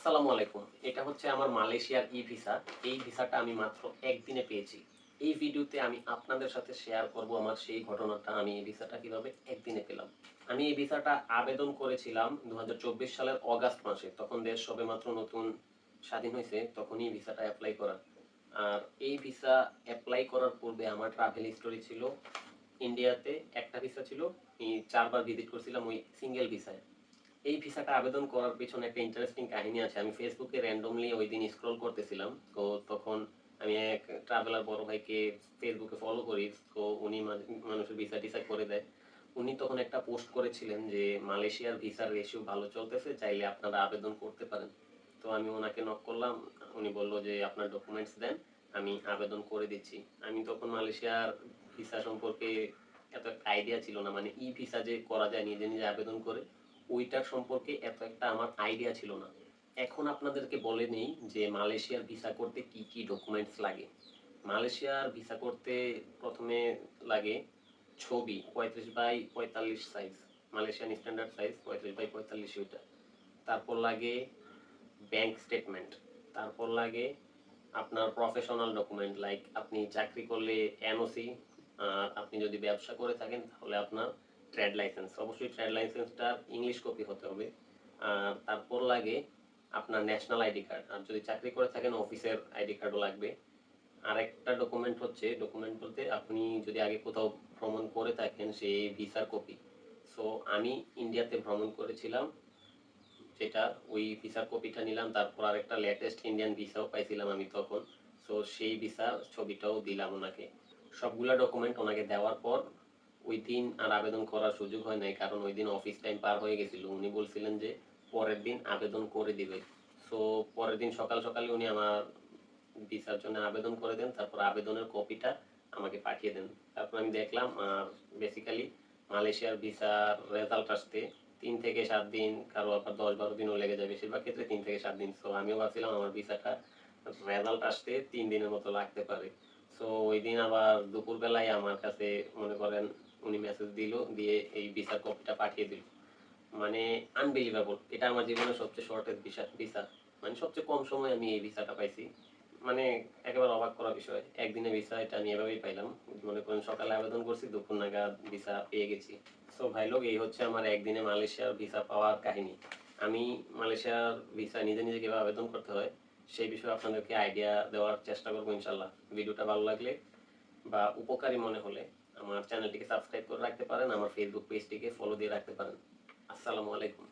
আসসালামু আলাইকুম। এটা হচ্ছে আমার মালয়েশিয়ার ই ভিসা। এই ভিসাটা আমি মাত্র একদিনে পেয়েছি। এই ভিডিওতে আমি আপনাদের সাথে শেয়ার করব আমার সেই ঘটনাটা। আমি এই ভিসাটা কীভাবে একদিনে পেলাম। আমি এই ভিসাটা আবেদন করেছিলাম দুই হাজার চব্বিশ সালের অগাস্ট মাসে। তখন দেশ সবে মাত্র নতুন স্বাধীন হয়েছে। তখনই ভিসাটা অ্যাপ্লাই করা। আর এই ভিসা অ্যাপ্লাই করার পূর্বে আমার ট্রাভেল হিস্টোরি ছিল ইন্ডিয়াতে একটা ভিসা ছিল। চারবার ভিজিট করছিলাম ওই সিঙ্গেল ভিসায় এই ভিসাটা আবেদন করার পিছনে একটা ইন্টারেস্টিং কাহিনী আছে। আমি ফেসবুকে র্যান্ডমলি ওই দিন স্ক্রল করতেছিলাম। তো তখন আমি এক ট্রাভেলার বড় ভাইকে ফেসবুকে ফলো করি। তো উনি মানুষের ভিসা টিসা করে দেয়। উনি তখন একটা পোস্ট করেছিলেন যে, মালয়েশিয়ার ভিসার রেশিও ভালো চলতেছে, চাইলে আপনারা আবেদন করতে পারেন। তো আমি ওনাকে নক করলাম। উনি বলল যে, আপনার ডকুমেন্টস দেন, আমি আবেদন করে দিচ্ছি। আমি তখন মালয়েশিয়ার ভিসা সম্পর্কে এত একটা আইডিয়া ছিল না। মানে ই ভিসা যে করা যায়, নিজে নিজে আবেদন করে ওইটার সম্পর্কে এত একটা আমার আইডিয়া ছিল না। এখন আপনাদেরকে বলে নেই যে মালয়েশিয়ার ভিসা করতে কি কি ডকুমেন্টস লাগে। মালয়েশিয়ার ভিসা করতে প্রথমে লাগে ছবি, পঁয়ত্রিশ বাই পঁয়তাল্লিশ সাইজ মালয়েশিয়ান স্ট্যান্ডার্ড সাইজ পঁয়ত্রিশ বাই পঁয়তাল্লিশ ওইটা। তারপর লাগে ব্যাংক স্টেটমেন্ট তারপর লাগে আপনার প্রফেশনাল ডকুমেন্ট লাইক আপনি চাকরি করলে এনওসি আর আপনি যদি ব্যবসা করে থাকেন তাহলে আপনার ট্রেড লাইসেন্স। অবশ্যই ট্রেড লাইসেন্সটা ইংলিশ কপি হতে হবে। আর তারপর লাগে আপনার ন্যাশনাল আইডি কার্ড আর যদি চাকরি করে থাকেন অফিসের আইডি কার্ডও লাগবে। আরেকটা ডকুমেন্ট হচ্ছে ডকুমেন্ট বলতে আপনি যদি আগে কোথাও ভ্রমণ করে থাকেন সেই ভিসার কপি সো আমি ইন্ডিয়াতে ভ্রমণ করেছিলাম, যেটা ওই ভিসার কপিটা নিলাম, তারপর আরেকটা লেটেস্ট ইন্ডিয়ান ভিসাও পাইছিলাম আমি তখন। সো সেই ভিসার ছবিটাও দিলাম ওনাকে। সবগুলা ডকুমেন্ট ওনাকে দেওয়ার পর ওই দিন আর আবেদন করার সুযোগ হয় নাই, কারণ ওই দিন অফিস টাইম পার হয়ে গেছিল। উনি বলছিলেন যে, পরের দিন আবেদন করে দিবে। সো পরের দিন সকাল সকালে উনি আমার ভিসার জন্য আবেদন করে দেন। তারপর আবেদনের কপিটা আমাকে পাঠিয়ে দেন। তারপর আমি দেখলাম, আর বেসিক্যালি মালয়েশিয়ার ভিসার রেজাল্ট আসতে তিন থেকে সাত দিন, কারও আবার দশ বারো দিনও লেগে যায় বেশিরভাগ ক্ষেত্রে তিন থেকে সাত দিন। সো আমিও ভাবছিলাম আমার ভিসাটা রেজাল্ট আসতে তিন দিনের মতো লাগতে পারে। সো ওই দিন আবার দুপুরবেলায় আমার কাছে মনে করেন উনি মেসেজ দিল, দিয়ে এই ভিসার কপিটা পাঠিয়ে দিল। মানে আনবিলিভেবল এটা আমার জীবনের সবচেয়ে শর্টেস্ট ভিসা ভিসা মানে সবচেয়ে কম সময় আমি এই ভিসাটা পাইছি। মানে একেবারে অবাক করা বিষয়। একদিনে ভিসা এটা আমি এভাবেই পাইলাম। মনে করেন সকালে আবেদন করছি, দুপুর নাগাদ ভিসা পেয়ে গেছি। সো ভাই লোক, এই হচ্ছে আমার একদিনে মালয়েশিয়ার ভিসা পাওয়ার কাহিনী। আমি মালয়েশিয়ার ভিসা নিজে নিজে কীভাবে আবেদন করতে হয়, সেই বিষয়ে আপনাদেরকে আইডিয়া দেওয়ার চেষ্টা করব ইনশাল্লাহ। ভিডিওটা ভালো লাগলে বা উপকারী মনে হলে আমার চ্যানেলটিকে সাবস্ক্রাইব করে রাখতে পারেন, আমার ফেসবুক পেজটিকে ফলো দিয়ে রাখতে পারেন। আসসালামু আলাইকুম।